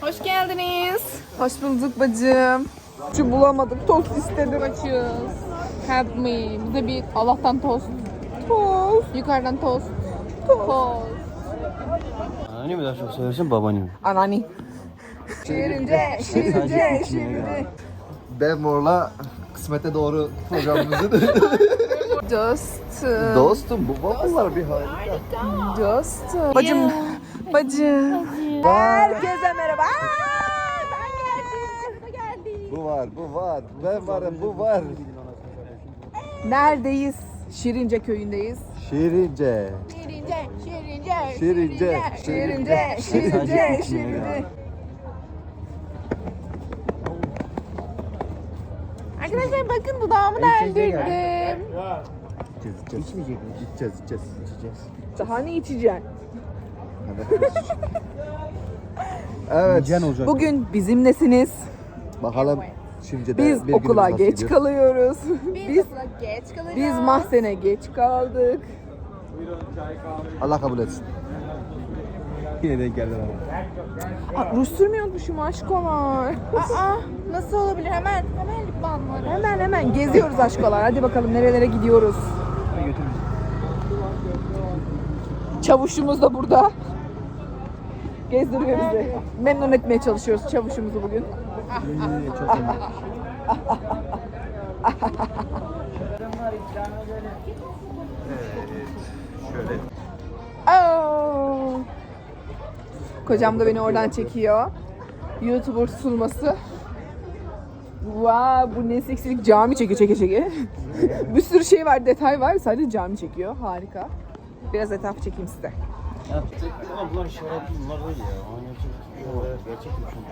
Hoş geldiniz. Hoş bulduk bacım. Şu bulamadık. Tost istedim. Açıyoruz. Help me. Bize bir Allah'tan tost. Tost. Yukarıdan tost. Tost. Anneanne mi daha çok seversin babaanne mi? Anani. Şirince, şirince, şirince. Ben Mor'la kısmete doğru programımızın Dost. dostum bu waffle'lar bir harika. Dost. Bacım. Bacım. Herkese Bu var, bu var. Ben varım, bu var. Neredeyiz? Şirince köyündeyiz. Şirince. Şirince, şirince, Şirince, şirince, şirince, şirince. Arkadaşlar bakın dudağımı deldirdim. İçeceğiz, içeceğiz. İçmeyecek mi? İçeceğiz, içeceğiz. İçeceğiz. Daha ne içeceksin? Evet. olacak. Bugün bizimlesiniz. Bakalım şimdi de Biz bir okula günümüz nasıl geç gidiyor? kalıyoruz. Biz geç kalacağız. biz mahzene geç kaldık. Allah kabul etsin. Yine denk geldin ama. Aa, ruj sürmüyormuşum aşkolar. Aa, nasıl olabilir? Hemen, hemen lip balmları. Hemen hemen geziyoruz aşkolar. Hadi bakalım nerelere gidiyoruz. Çavuşumuz da burada. Gezdiriyor bizi. Memnun etmeye çalışıyoruz çavuşumuzu bugün. Şöyle. Aa! Kocam da beni oradan çekiyor. YouTuber sunması. Wow, bu ne seksilik cami çekiyor çeke çeke. bir sürü şey var, detay var. Sadece cami çekiyor. Harika. Biraz etraf çekeyim size. Ya ama bunlar şarap bunlar değil ya. Ama gerçek, gerçek bir şey.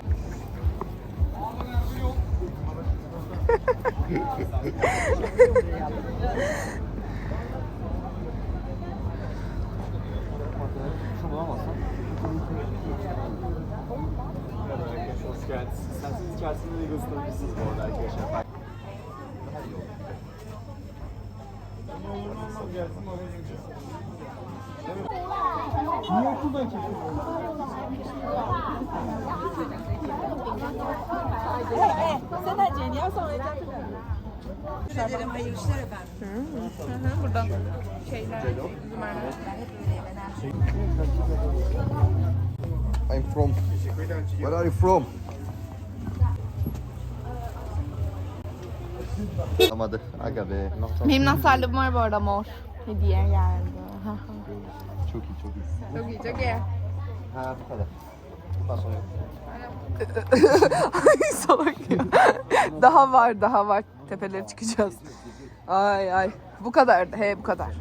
Hoş. İsterseniz içerisinde de gösterebilirsiniz bu arada arkadaşlar. I'm from. Where are you from? Olmadı. Aga be. Benim nasarlığım var bu arada mor. Hediye geldi. Çok iyi, çok iyi. çok iyi, çok iyi. Ha bu kadar. Bundan sonra yok. Ay salak ya. daha var, daha var. Tepelere çıkacağız. Ay ay. Bu kadar. He bu kadar.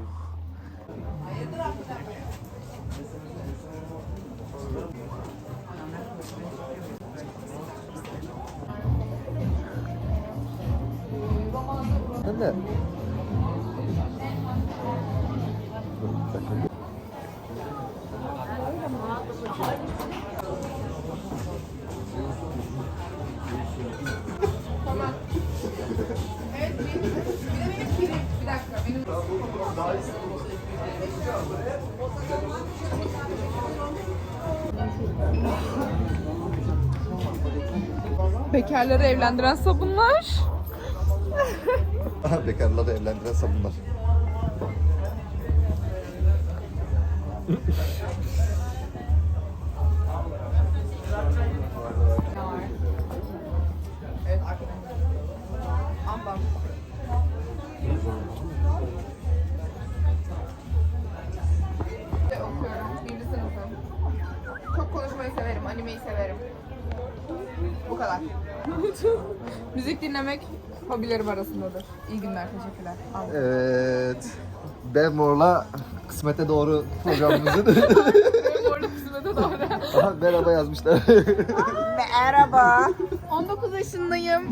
De. Bekarları evlendiren sabunlar. Bekarları evlendiren sabunlar. Kadar. Müzik dinlemek hobilerim arasındadır. İyi günler. Teşekkürler. Al. Evet. Ben Mor'la kısmete doğru programımızın. Orada kısmına da doğru. Aha, merhaba yazmışlar. Merhaba. 19 yaşındayım.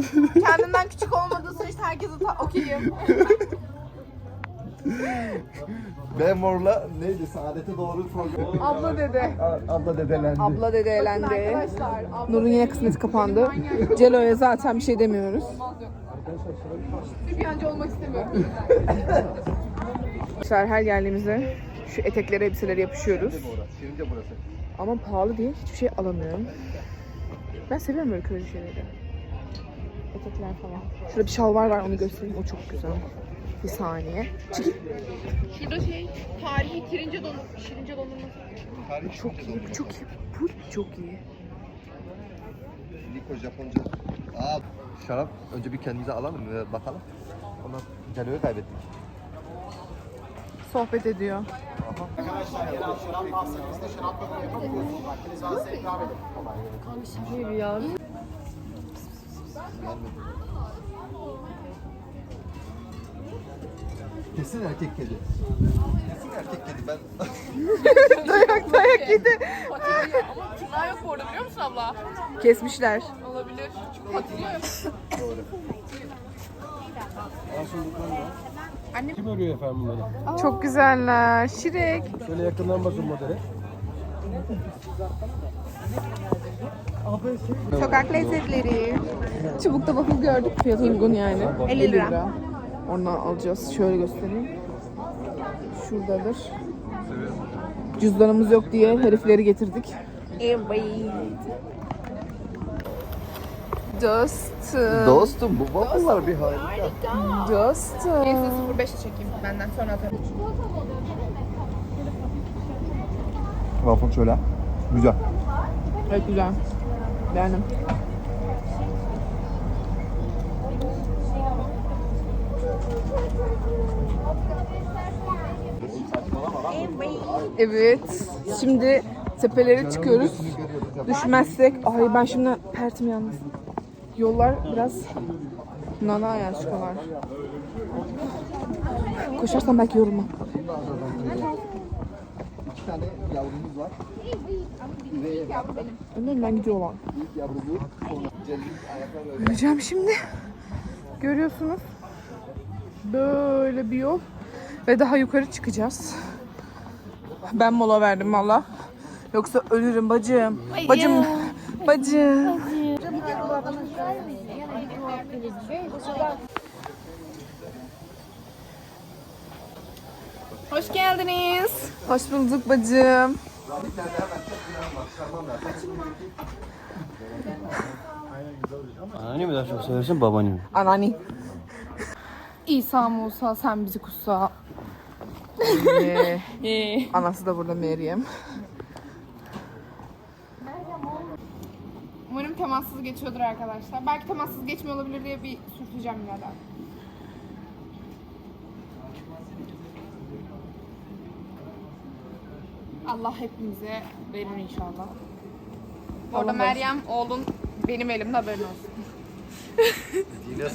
Kendimden küçük olmadığı sürece herkese ta- okeyim. Ben Mor'la neydi? Saadete doğru program. Abla dede. A- Abla dedelendi. Abla dede elendi. Nur'un yine kısmeti kapandı. Celo'ya zaten bir şey demiyoruz. Bir yancı olmak istemiyorum. Arkadaşlar her geldiğimizde şu eteklere elbiseleri yapışıyoruz. Şirince burası. Ama pahalı diye hiçbir şey alamıyorum. Ben seviyorum böyle kırıcı şeyleri. Etekler falan. Şurada bir şalvar var onu göstereyim. O çok güzel. Bir saniye. Çekil. Şurada şey tarihi Şirince dondurma. Şirince dondurması. Çok iyi. Bu çok iyi. Bu çok iyi. Niko Japonca. Aa, şarap önce bir kendimize alalım ve bakalım. Ondan Celo'yu kaybettik. Sohbet ediyor. Kesin erkek kedi. Kesin erkek kedi. Ben dayak dayak yedi. Ama tırnağı yok bu arada biliyor musun abla? Kesmişler. Olabilir. Çünkü patlıyor. Kim örüyor efendim bunları? Çok güzeller. Şirek. Şöyle yakından bakın modele. Sokak lezzetleri. Çubukta waffle gördük. Fiyatı uygun yani. 50 lira. Ondan alacağız. Şöyle göstereyim. Şuradadır. Cüzdanımız yok diye herifleri getirdik. Evet. Dostum. dostum bu waffle'lar bir harika. Dostum. 05'e çekeyim benden sonra atarım. Waffle şöyle. Güzel. Evet güzel. Beğendim. Evet. Şimdi tepelere çıkıyoruz. Düşmezsek. Ay ben şimdi pertim yalnız. Yollar biraz nana şuralar. Koşarsam belki yorulmam. İki tane yavrumuz var. Üvey Önden gidiyorlar. Yürüyeceğim şimdi. Görüyorsunuz. Böyle bir yol. Ve daha yukarı çıkacağız. Ben mola verdim valla. Yoksa ölürüm bacım. Bacım. Bacım. Hoş geldiniz. Hoş bulduk bacım. Anneanne mi daha çok seversin babaanne mi? Anani. İsa Musa sen bizi kutsa. Ee, Anası da burada Meryem. Umarım temassız geçiyordur arkadaşlar. Belki temassız geçmiyor olabilir diye bir sürteceğim birader. Allah hepimize verir inşallah. Bu arada Allah Meryem oğlun benim elimde haberin olsun. Yine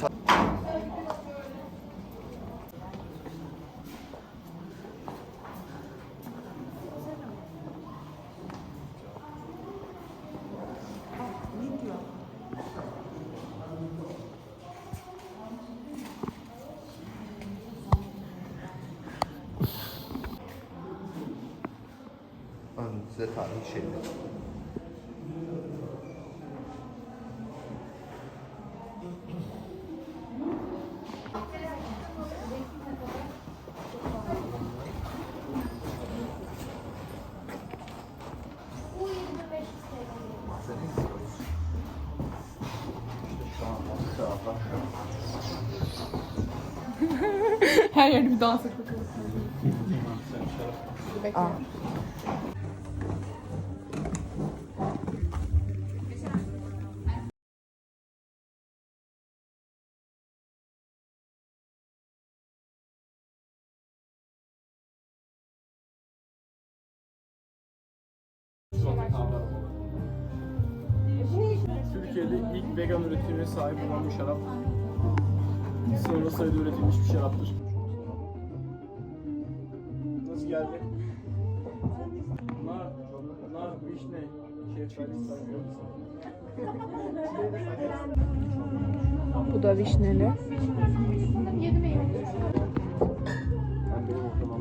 size tarihi şeyler. Her yerde bir dans etmek Aa. Üretimine sahip olan bir şarap. Sonra sayıda üretilmiş bir şaraptır. Nasıl geldi? Nar, nar, vişne, şeftali sayıyor Bu da vişneli.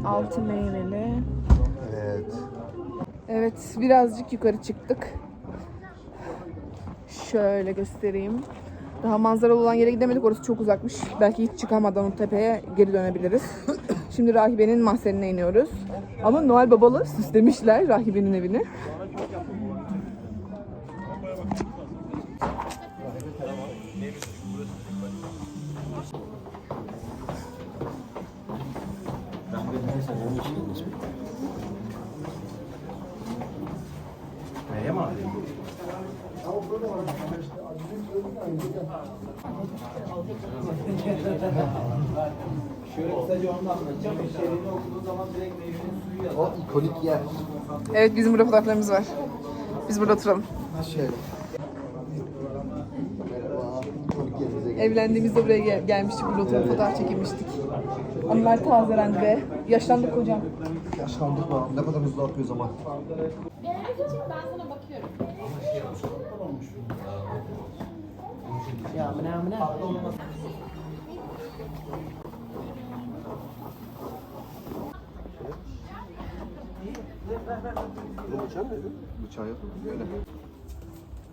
Altı meyveli. Evet. Evet, birazcık yukarı çıktık. Şöyle göstereyim. Daha manzaralı olan yere gidemedik. Orası çok uzakmış. Belki hiç çıkamadan o tepeye geri dönebiliriz. Şimdi rahibenin mahzenine iniyoruz. Ama Noel Babalı süslemişler rahibenin evini. Ben de O ikonik yer. Evet bizim burada fotoğraflarımız var. Biz burada oturalım. Şöyle. Geldik. Evlendiğimizde buraya gel- gelmiştik. Burada oturup fotoğraf çekilmiştik. Onlar tazelendi be. Yaşlandık hocam. Yaşlandık mı? Ne kadar hızlı akıyor zaman. Bıçağı yok. Böyle.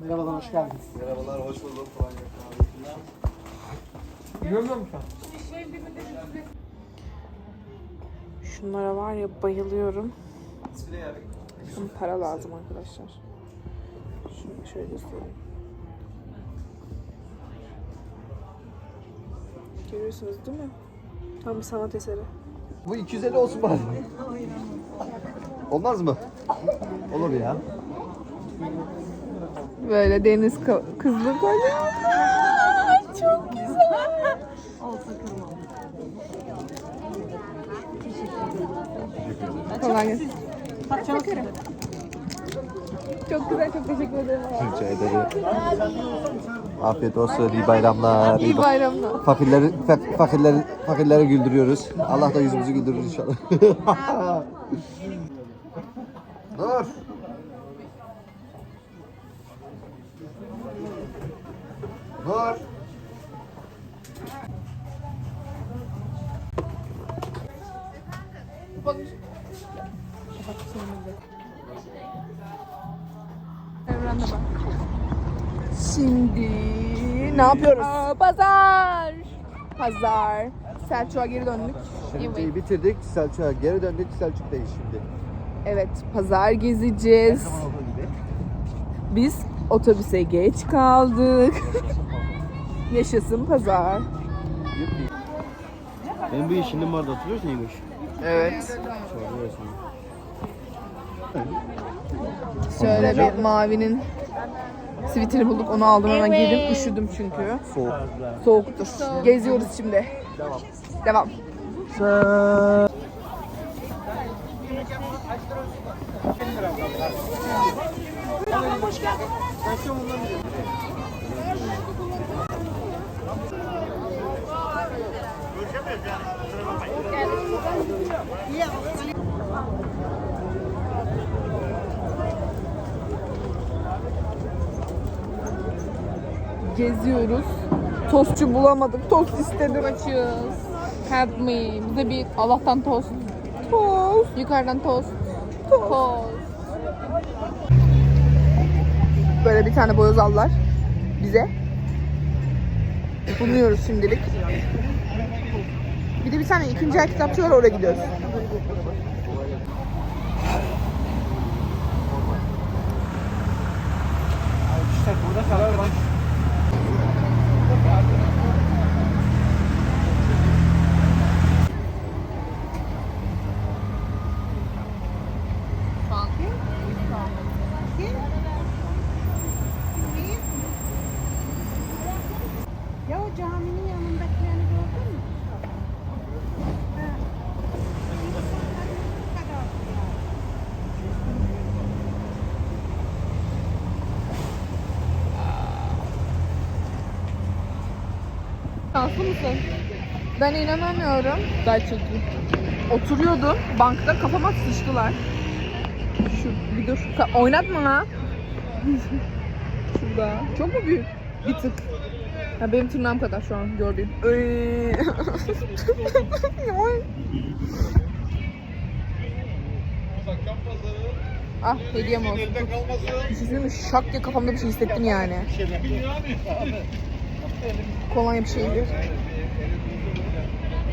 Merhabalar, hoş geldiniz. Merhabalar, hoş bulduk. Şunlara var ya bayılıyorum. Şunun para lazım arkadaşlar. Şunu şöyle göstereyim. Görüyorsunuz değil mi? Tam bir sanat eseri. Bu 250 olsun bari. Olmaz mı? Olur ya. Böyle deniz kızlı balonlar. Çok güzel. Kolay gelsin. Çok güzel, çok teşekkür ederim. Rica ederim. Afiyet olsun, iyi bayramlar. İyi bayramlar. Fakirleri, fak- fakirleri, fakirleri güldürüyoruz. Allah da yüzümüzü güldürür inşallah. Dur. Dur. Evrende bak. Şimdi ne yapıyoruz? pazar. Pazar. Selçuk'a geri döndük. Şimdi bitirdik. Selçuk'a geri döndük. Selçuk'tayız şimdi. Evet, pazar gezeceğiz. Biz otobüse geç kaldık. Yaşasın pazar. Ben bu işinin vardı hatırlıyorsun İgoş? Evet. Şöyle bir mavinin sivitini bulduk. Onu aldım hemen giydim. Üşüdüm çünkü. Soğuk. Soğuktur. Geziyoruz şimdi. Devam. Geziyoruz. Tostçu bulamadık. Tost istedim. Açıyoruz. Help me. Bize bir Allah'tan tost. Tost. Yukarıdan tost. Tost. Böyle bir tane boyoz aldılar bize. Bulunuyoruz şimdilik. Bir de bir tane ikinci el kitapçı var oraya gidiyoruz. İşte burada karar var. Ya o caminin yanındakilerini gördün mü? Ha. Bu kadar. Şanslı mısın? Ben inanamıyorum. Gerçekten. Oturuyordum. Bankta kafama sıçtılar. Şu bir dur. Ka- oynatma ha. Şurada. Çok mu büyük? Bir tık. Ya benim tırnağım kadar şu an gördüğün. Ay. ah hediyem olsun. Bir şey söyleyeyim mi? Şak diye kafamda bir şey hissettim yani. Kolonya bir şeydi.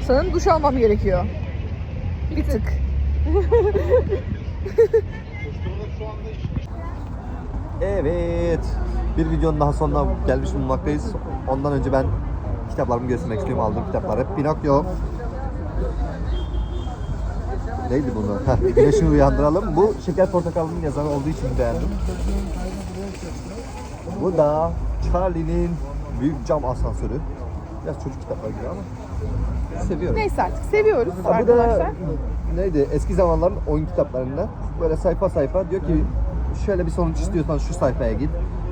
Sanırım duş almam gerekiyor. Bir tık. Evet. Bir videonun daha sonuna gelmiş bulunmaktayız. Ondan önce ben kitaplarımı göstermek istiyorum. Aldığım kitaplar hep Pinokyo. Neydi bunu? Heh, güneşi uyandıralım. Bu şeker portakalının yazarı olduğu için beğendim. Bu da Charlie'nin büyük cam asansörü. Biraz çocuk kitapları gibi ama seviyorum. Neyse artık seviyoruz Ha, bu arkadaşlar. da neydi? Eski zamanların oyun kitaplarında böyle sayfa sayfa diyor ki şöyle bir sonuç istiyorsan şu sayfaya git.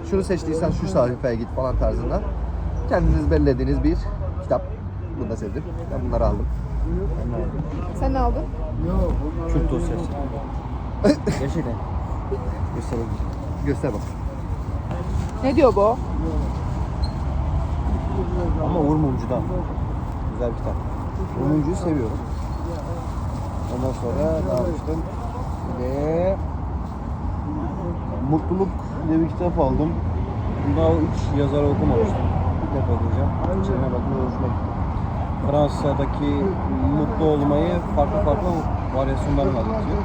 Şunu seçtiysen şu sayfaya git falan tarzında. Kendiniz belirlediğiniz bir kitap. Bunu da sevdim. Ben bunları aldım. Sen ne aldın? Kürt dosyası. Gerçekten. Gösterelim. Göster bak. Ne diyor bu? Ama Uğur Mumcu'dan. Güzel bir kitap. Uğur Mumcu'yu seviyorum. Ondan sonra ne yapmıştım? Ve Mutluluk diye bir kitap aldım. Daha üç yazarı okumamıştım. Bir defa okuyacağım. İçine bakmaya hoşuma gitti. Fransa'daki mutlu olmayı farklı farklı varyasyonlarla anlatıyor.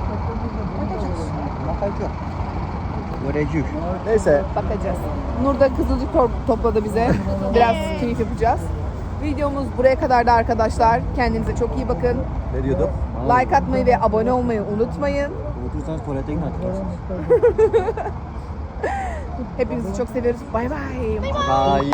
Bakacağım. Göreceğiz. Neyse Bakacağız. Nur da kızılcık to- topladı bize. Biraz keyif yapacağız. Videomuz buraya kadar da arkadaşlar. Kendinize çok iyi bakın. ne diyordum? Like atmayı ve abone olmayı unutmayın. Unutursanız tuvalete gidin hatırlarsınız. Hepinizi çok seviyoruz. Bay bay. Bye.